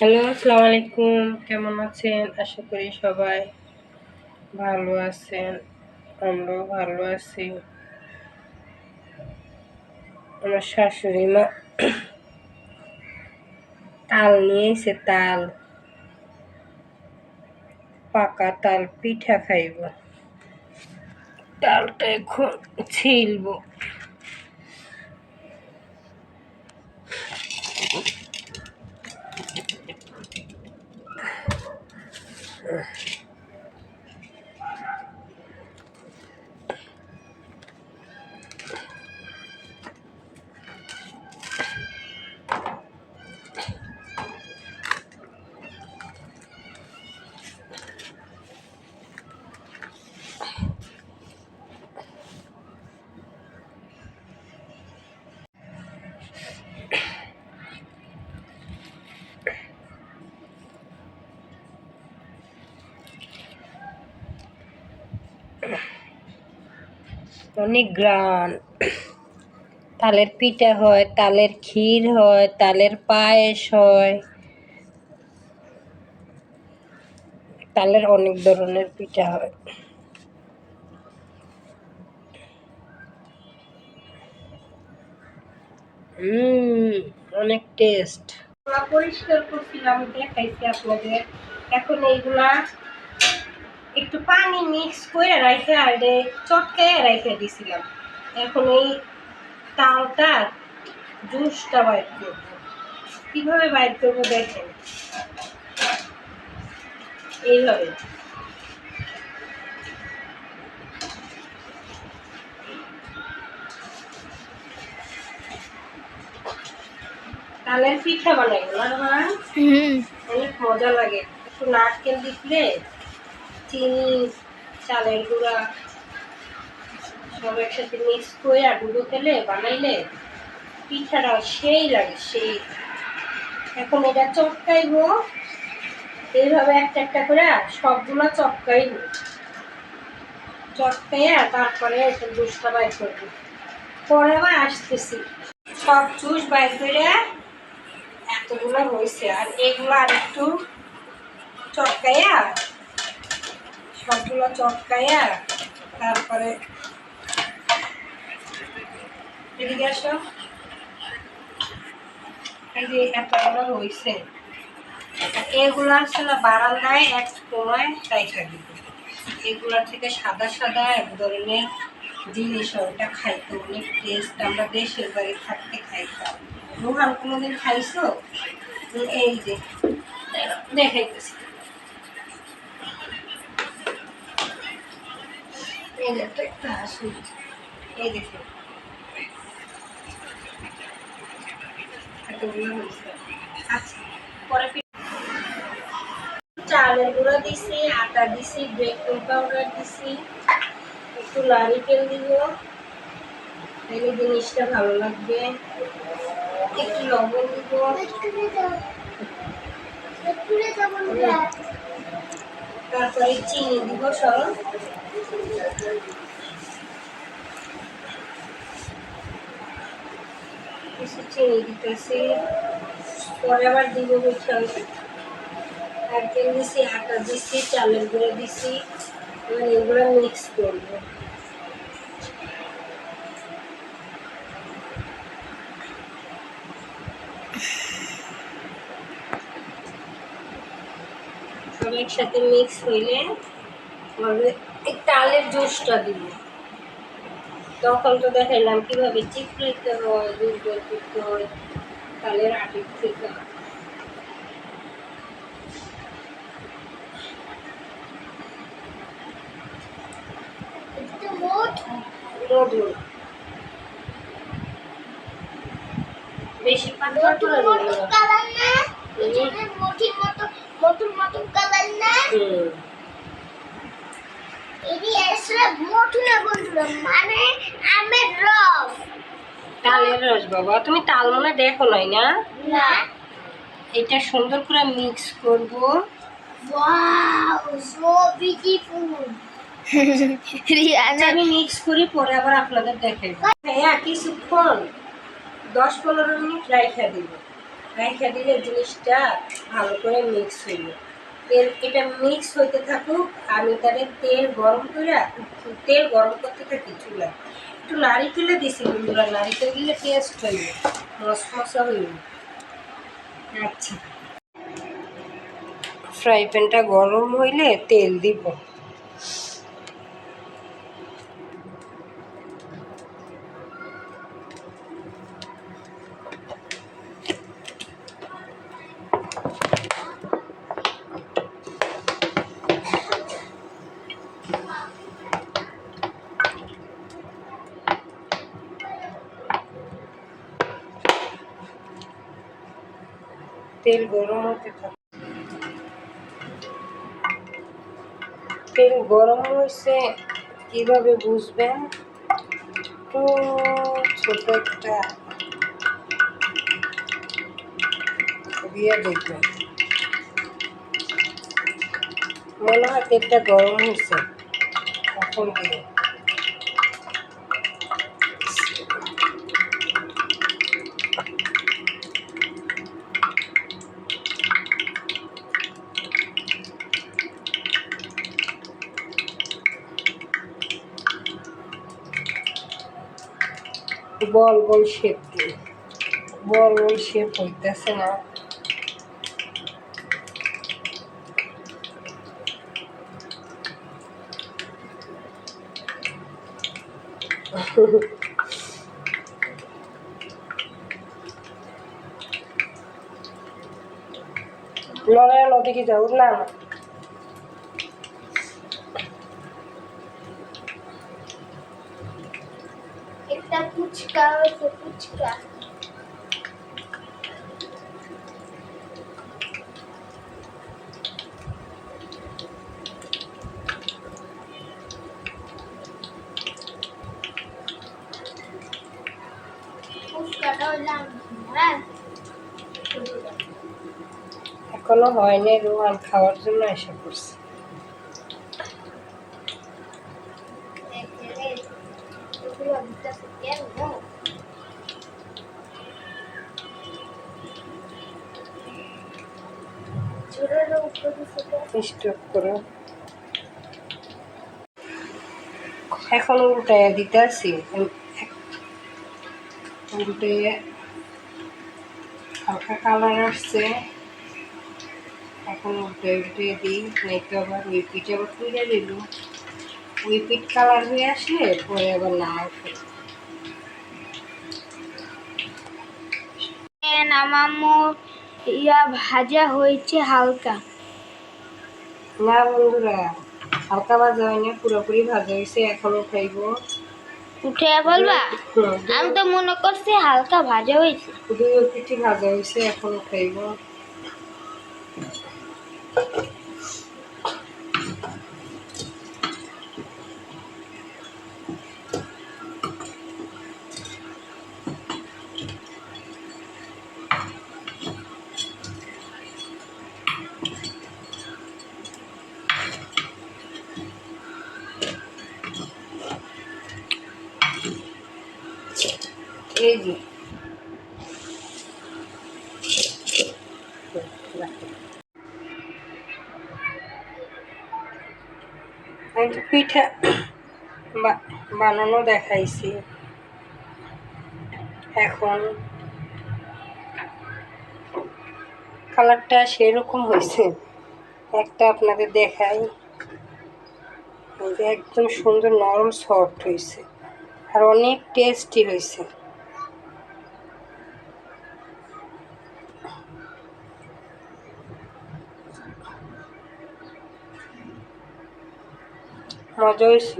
Hello আসসালামু আলাইকুম কেমন আছেন? আশা করি সবাই ভালো আছেন। আমরাও ভালো আছি। আমার শাশুড়ি মা তাল নিয়ে এসে তাল। পাকা তাল পিঠা খাইব। তালটা এখন ছিলবো। Sure. অনেক গ্রান। তালের পিঠা হয়, তালের ক্ষীর হয়, তালের পায়েস হয়। তালের অনেক ধরনের পিঠা হয়। অনেক টেস্ট পরিষ্কার করছিলাম, দেখাইছি আপনাদের। এখন এইগুলা একটু পানি মিক্স করে রাখে আর চটকে রেখে দিছিলাম। এখন এই তালটা জুসটা বাইর করব। কীভাবে বাইর করব দেখেন? এইভাবে। তালের পিঠা বানাই না অনেক মজা লাগে। একটু নারকেল দিলে চিনি চালের গুঁড়া, সব একসাথে মিক্স করে আর ডুবো খেলে বানাইলে পিঠাটা সেই লাগে, সেই। এখন এটা চটকাইব। এইভাবে একটা একটা করে সবগুলো চটকাইব। চটকাইয়া তারপরে জুসটা বাইর করব। পরে আবার আসতেছি। সব জুস বাইর করে এতগুলো হয়েছে আর এগুলো আর একটু চটকাইয়া সবগুলো চটকাইয়া তারপরে থেকে সাদা সাদা এক ধরনের জিনিস খাইতে অনেক টেস্ট আমরা দেশের বাড়ি থাকতে খাইতাম। কোনোদিন খাইছো? এই যে, দেখাইতেছি। এই একটু হাসি এই আচ্ছা চালের গুঁড়া দিছি আটা দিছি বেকিং পাউডার দিছি একটু নারিকেল দিব। তাহলে জিনিসটা ভালো লাগবে। একটু লবণ দিব। তারপরে চিনি দিব সব। দিতেছি পরে আবার দিব নারকেল দিছি, আটা দিছি, চালের গুঁড়ো দিছি। এবার এগুলো মিক্স করব। সব একসাথে মিক্স হইলে এই তালের জুসটা দিব। তখন তো দেখাইলাম কীভাবে চিপড়াইতে হয় দুধ বের করতে হয় তালের আটির থেকে। মধু বেশি পাতলা করে দিল না। হুম মানে আমের রস। তালের রস বাবা। তুমি তাল মনে দেখো নাই না? না। এটা সুন্দর করে মিক্স করব। ওয়াও সো বিউটিফুল আমি মিক্স করি পরে আবার আপনাদের দেখাই। হ্যাঁ কিছুক্ষণ দশ পনেরো মিনিট রাইখা দিব। রাইখা দিলে জিনিসটা ভালো করে মিক্স হইল তেল, এটা মিক্স হইতে থাকুক আমি তাহলে তেল গরম করে তেল গরম করতে থাকি চুলা একটু নারিকেলে দিছি বন্ধুরা নারিকেল দিলে টেস্ট হইব, মশমশা হইব। আচ্ছা। ফ্রাই প্যানটা গরম হইলে তেল দিব। তেল গরম হতে থাকে তেল গরম হয়েছে কীভাবে বুঝবেন একটু ছোট একটা দিয়ে দেখবেন মনে হয় তেলটা গরম হয়েছে এখন দিয়ে বল বল শেপ দিয়ে বল বল শেপ হইতেছে না। লড়াই নদীকে যাও না। ফুচকা হয়েছে ফুচকা হ্যাঁ? এখনও হয়নি রোহান খাওয়ার জন্য এসে পড়ছে স্টপ করো। এখন উল্টাইয়া দিতে আসি। উল্টে হালকা কালার আসছে। এখন উল্টে উল্টে দিই, নাইতো আবার ওই পিঠে আবার তুলে দিল ওই পিঠ কালার হয়ে আসলে পরে আবার ফেলি নামামো ইয়া ভাজা হয়েছে হালকা। না বন্ধুরা হালকা ভাজা হয়নি পুরোপুরি ভাজা হয়েছে এখনও খাইবো। উঠে বলবা? আমি তো মনে করছি হালকা ভাজা হয়েছে। দুই পিঠি ভাজা হয়েছে এখনও খাইবো। তো পিঠা বানানো দেখাইছি। এখন কালারটা সেরকম হয়েছে। একটা আপনাদের দেখাই। একদম সুন্দর নরম সফট হয়েছে। আর অনেক টেস্টি হয়েছে। মজা হয়েছে